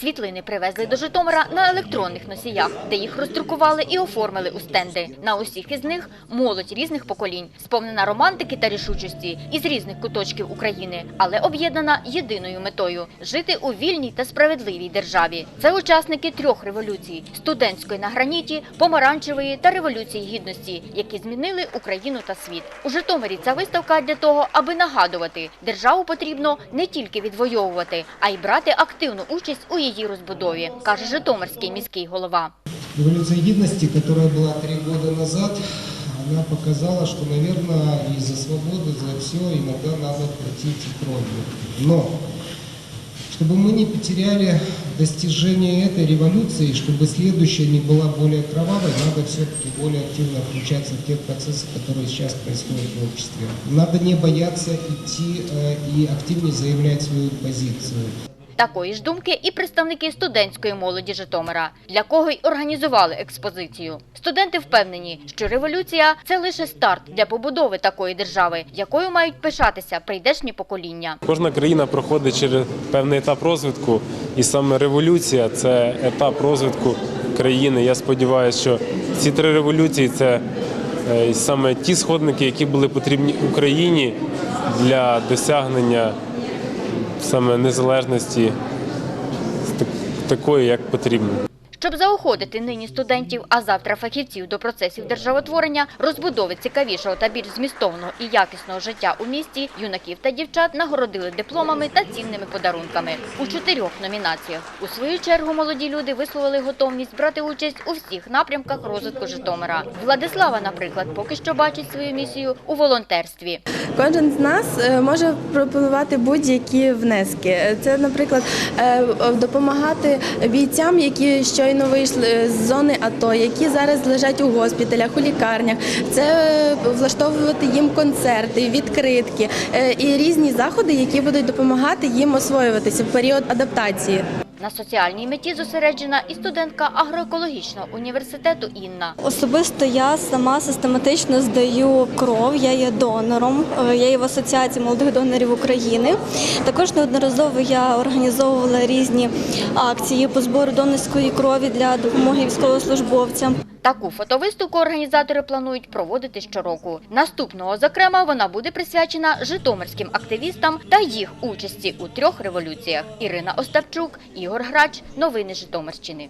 Світлини привезли до Житомира на електронних носіях, де їх роздрукували і оформили у стенди. На усіх із них молодь різних поколінь, сповнена романтики та рішучості із різних куточків України, але об'єднана єдиною метою жити у вільній та справедливій державі. Це учасники трьох революцій: студентської на граніті, помаранчевої та революції гідності, які змінили Україну та світ. У Житомирі ця виставка для того, аби нагадувати, державу потрібно не тільки відвоювати, а й брати активну участь у її розбудові, каже Житомирський міський голова. Революция гидности, которая была три года назад, она показала, что, наверное, и за свободу, за все иногда надо платить и кровью. Но, чтобы мы не потеряли достижение этой революции, чтобы следующая не была более кровавой, надо все-таки более активно включаться в те процессы, которые сейчас происходят в обществе. Надо не бояться идти э, и активнее заявлять свою позицию. Такої ж думки і представники студентської молоді Житомира, для кого й організували експозицію. Студенти впевнені, що революція це лише старт для побудови такої держави, якою мають пишатися прийдешні покоління. Кожна країна проходить через певний етап розвитку, і саме революція це етап розвитку країни. Я сподіваюся, що ці три революції це е, саме ті сходники, які були потрібні Україні для досягнення саме незалежності такої, як потрібно. Щоб заохотити нині студентів, а завтра фахівців до процесів державотворення, розбудови цікавішого та більш змістовного і якісного життя у місті, юнаків та дівчат нагородили дипломами та цінними подарунками у чотирьох номінаціях. У свою чергу молоді люди висловили готовність брати участь у всіх напрямках розвитку Житомира. Владислава, наприклад, поки що бачить свою місію у волонтерстві. Кожен з нас е, може пропонувати будь-які внески. Це, наприклад, е, допомагати бійцям, які щойно вийшли з зони АТО, які зараз лежать у госпіталях, у лікарнях. Це е, влаштовувати їм концерти, відкритки е, і різні заходи, які будуть допомагати їм освоюватися в період адаптації. На соціальній меті зосереджена і студентка агроекологічного університету Інна. Особисто я сама систематично здаю кров. Я є донором. е, Я є в асоціації молодих донорів України. Також неодноразово я організовувала різні акції по збору донорської крові для допомоги військовослужбовцям. Таку фотовиставку організатори планують проводити щороку. Наступного, зокрема, вона буде присвячена житомирським активістам та їх участі у трьох революціях. Ірина Остапчук, Ігор Грач. Новини Житомирщини.